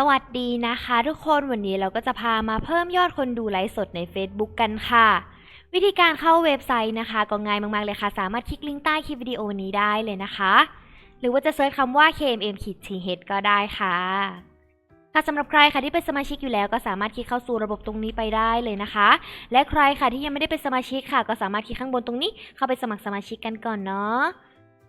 สวัสดีนะคะทุกคนวันนี้เราก็จะพามาเพิ่มยอดคนดูไลฟ์สดใน Facebook กันค่ะ วิธีการเข้าเว็บไซต์นะคะ ก็ง่ายมาก ๆ เลยค่ะ สามารถคลิกลิงก์ใต้คลิปวิดีโอนี้ได้เลยนะคะ หรือว่าจะเซิร์ชคำว่า KMM t h ก็ได้ค่ะค่ะสำหรับใครค่ะที่เป็นสมาชิกอยู่แล้วก็สามารถคลิกเข้าสู่ระบบตรงนี้ไปได้เลยนะคะ และใครค่ะที่ยังไม่ได้เป็นสมาชิกค่ะ ก็สามารถคลิกข้างบนตรงนี้เข้าไปสมัครสมาชิกกันก่อนเนาะ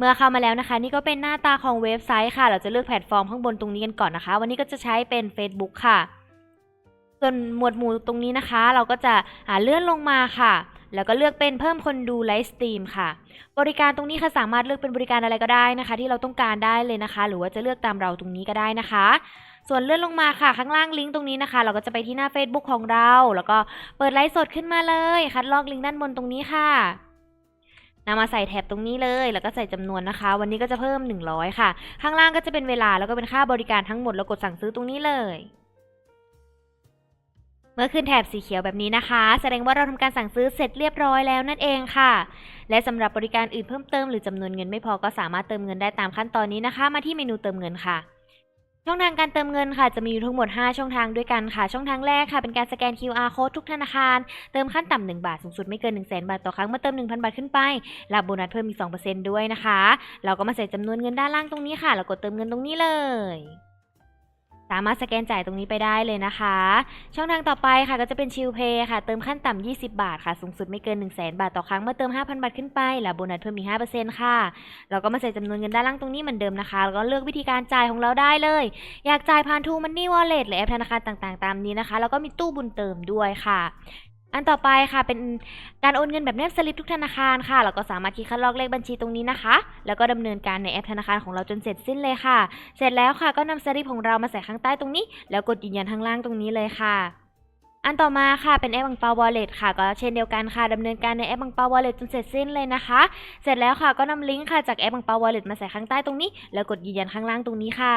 เมื่อเข้ามาแล้วนะคะ นี่ก็เป็นหน้าตาของเว็บไซต์ค่ะ เราจะเลือกแพลตฟอร์มข้างบนตรงนี้กันก่อนนะคะ วันนี้ก็จะใช้เป็น Facebook ค่ะ ส่วนหมวดหมู่ตรงนี้นะคะ เราก็จะเลื่อนลงมาค่ะ แล้วก็เลือกเป็นเพิ่มคนดูไลฟ์สตรีมค่ะ บริการตรงนี้ค่ะสามารถเลือกเป็นบริการอะไรก็ได้นะคะ ที่เราต้องการได้เลยนะคะ หรือว่าจะเลือกตามเราตรงนี้ก็ได้นะคะส่วนเลื่อนลงมาค่ะ ข้างล่างลิงก์ตรงนี้นะคะ เราก็จะไปที่หน้า Facebook ของเรา แล้วก็เปิดไลฟ์สดขึ้นมาเลย คัดลอกลิงก์ด้านบนตรงนี้ค่ะ นำมาใส่แท็บตรงนี้เลย แล้วก็ใส่จำนวนนะคะ วันนี้ก็จะเพิ่ม 100 ค่ะ ข้างล่างก็จะเป็นเวลาแล้วก็เป็นค่าบริการทั้งหมดแล้วกดสั่งซื้อตรงนี้เลยเมื่อขึ้นแถบสีเขียวแบบนี้นะคะ แสดงว่าเราทำการสั่งซื้อเสร็จเรียบร้อยแล้วนั่นเองค่ะ และสำหรับบริการอื่นเพิ่มเติมหรือจำนวนเงินไม่พอก็สามารถเติมเงินได้ตามขั้นตอนนี้นะคะ มาที่เมนูเติมเงินค่ะ ช่องทางการเติมเงินค่ะจะมีอยู่ทั้งหมด 5 ช่องทางด้วยกันค่ะ ช่องทางแรกค่ะเป็นการสแกน QR code ทุกธนาคาร เติมขั้นต่ำ1บาทสูงสุดไม่เกิน 1 0 0 0 0แบาทต่อครั้งเมื่อเติม 1,000 บาทขึ้นไปรับโบนัสเพิ่มอีก 2%ด้วยนะคะ เราก็มาใส่จำนวนเงินด้านล่างตรงนี้ค่ะ แล้วกดเติมเงินตรงนี้เลย สามารถสแกนจ่ายตรงนี้ไปได้เลยนะคะ ช่องทางต่อไปค่ะก็จะเป็นชิลเพย์ค่ะ เติมขั้นต่ำ 20 บาทค่ะ สูงสุดไม่เกิน 1 0 0 0 0แบาทต่อครั้ง เมื่อเติม 5,000 บาทขึ้นไปรับโบนัสเพิ่มอีก5%ค่ะ เราก็มาใส่จำนวนเงินด้านล่างตรงนี้เหมือนเดิมนะคะ แล้วก็เลือกวิธีการจ่ายของเราได้เลย อยากจ่ายผ่านทูมันนี่วอลเล็ตหรือแอปธนาคารต่างๆ ตามนี้นะคะ แล้วก็มีตู้บุญเติมด้วยค่ะ อันต่อไปค่ะเป็นการโอนเงินแบบแนบสลิปทุกธนาคารค่ะเราก็สามารถคลิกคัดลอกเลขบัญชีตรงนี้นะคะ แล้วก็ดำเนินการในแอปธนาคารของเราจนเสร็จสิ้นเลยค่ะ เสร็จแล้วค่ะก็นำสลิปของเรามาใส่ข้างใต้ตรงนี้ แล้วกดยืนยันข้างล่างตรงนี้เลยค่ะ อันต่อมาค่ะเป็นแอปบังเปาวอลเล็ตค่ะ ก็เช่นเดียวกันค่ะดำเนินการในแอปบังเปาวอลเล็ตจนเสร็จสิ้นเลยนะคะ เสร็จแล้วค่ะก็นำลิงก์ค่ะจากแอปบังเปาวอลเล็ตมาใส่ข้างใต้ตรงนี้ แล้วกดยืนยันข้างล่างตรงนี้ค่ะ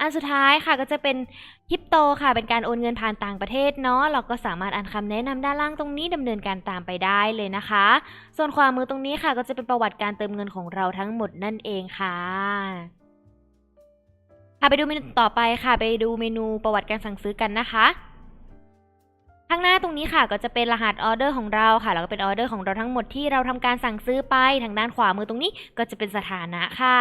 อันสุดท้ายค่ะก็จะเป็นคริปโตค่ะ เป็นการโอนเงินผ่านต่างประเทศเนาะเราก็สามารถอ่านคำแนะนำด้านล่างตรงนี้ดำเนินการตามไปได้เลยนะคะ ส่วนขวามือตรงนี้ค่ะ ก็จะเป็นประวัติการเติมเงินของเราทั้งหมดนั่นเองค่ะค่ะไปดูเมนูต่อไปค่ะ ไปดูเมนูประวัติการสั่งซื้อกันนะคะ ข้างหน้าตรงนี้ค่ะก็จะเป็นรหัสออเดอร์ของเราค่ะ แล้วก็เป็นออเดอร์ของเราทั้งหมดที่เราทำการสั่งซื้อไปทางด้านขวามือตรงนี้ก็จะเป็นสถานะค่ะ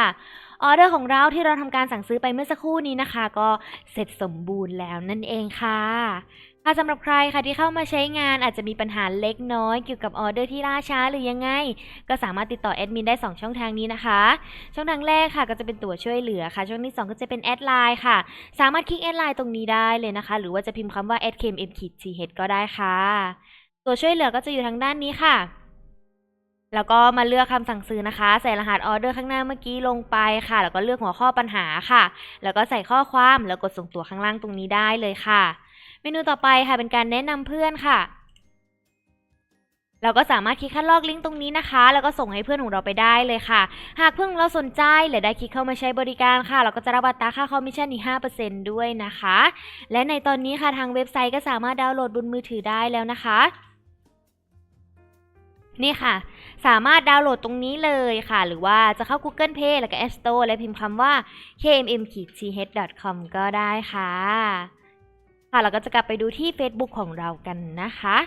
ออเดอร์ของเราที่เราทำการสั่งซื้อไปเมื่อสักครู่นี้นะคะ ก็เสร็จสมบูรณ์แล้วนั่นเองค่ะ ค่ะสำหรับใครค่ะที่เข้ามาใช้งานอาจจะมีปัญหาเล็กน้อยเกี่ยวกับออเดอร์ที่ล่าช้าหรือยังไง ก็สามารถติดต่อแอดมินได้ 2 ช่องทางนี้นะคะ ช่องทางแรกค่ะก็จะเป็นตัวช่วยเหลือค่ะ ช่องที่ 2 ก็จะเป็นแอดไลน์ค่ะ สามารถคลิกแอดไลน์ตรงนี้ได้เลยนะคะ หรือว่าจะพิมพ์คำว่า @kmm-th ก็ได้ค่ะ ตัวช่วยเหลือก็จะอยู่ทางด้านนี้ค่ะแล้วก็มาเลือกคำสั่งซื้อนะคะ ใส่รหัสออเดอร์ข้างหน้าเมื่อกี้ลงไปค่ะ แล้วก็เลือกหัวข้อปัญหาค่ะ แล้วก็ใส่ข้อความแล้วกดส่งตัวข้างล่างตรงนี้ได้เลยค่ะ เมนูต่อไปค่ะเป็นการแนะนำเพื่อนค่ะ เราก็สามารถคลิกคัดลอกลิงก์ตรงนี้นะคะ แล้วก็ส่งให้เพื่อนของเราไปได้เลยค่ะ หากเพื่อนเราสนใจหรือได้คลิกเข้ามาใช้บริการค่ะ เราก็จะรับอัตราค่าคอมมิชชั่นอีก5%ด้วยนะคะ และในตอนนี้ค่ะทางเว็บไซต์ก็สามารถดาวน์โหลดบนมือถือได้แล้วนะคะนี่ค่ะ สามารถดาวน์โหลดตรงนี้เลยค่ะ หรือว่าจะเข้า Google Play แล้วก็ App Store และพิมพ์คำว่า kmm-th.com ก็ได้ค่ะ ค่ะเราก็จะกลับไปดูที่ Facebook ของเรากันนะคะ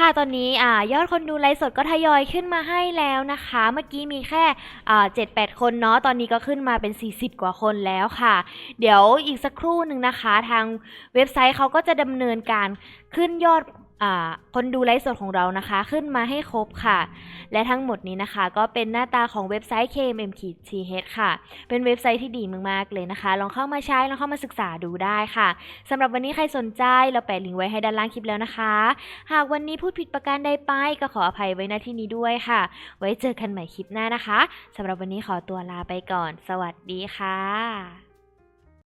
ค่ะตอนนี้อ่ายอดคนดูไลฟ์สดก็ทยอยขึ้นมาให้แล้วนะคะ เมื่อกี้มีแค่เจ็ดแปดคนเนาะตอนนี้ก็ขึ้นมาเป็น 40 กว่าคนแล้วค่ะ เดี๋ยวอีกสักครู่หนึ่งนะคะ ทางเว็บไซต์เขาก็จะดำเนินการขึ้นยอด คนดูไลฟ์สดของเรานะคะ ขึ้นมาให้ครบค่ะ และทั้งหมดนี้นะคะก็เป็นหน้าตาของเว็บไซต์ KMM-th ค่ะ เป็นเว็บไซต์ที่ดีมากๆเลยนะคะ ลองเข้ามาใช้ลองเข้ามาศึกษาดูได้ค่ะสำหรับวันนี้ใครสนใจเราแปะลิงก์ไว้ให้ด้านล่างคลิปแล้วนะคะ หากวันนี้พูดผิดประการใดไปก็ขออภัยไว้ณที่นี้ด้วยค่ะ ไว้เจอกันใหม่คลิปหน้านะคะสำหรับวันนี้ขอตัวลาไปก่อน สวัสดีค่ะ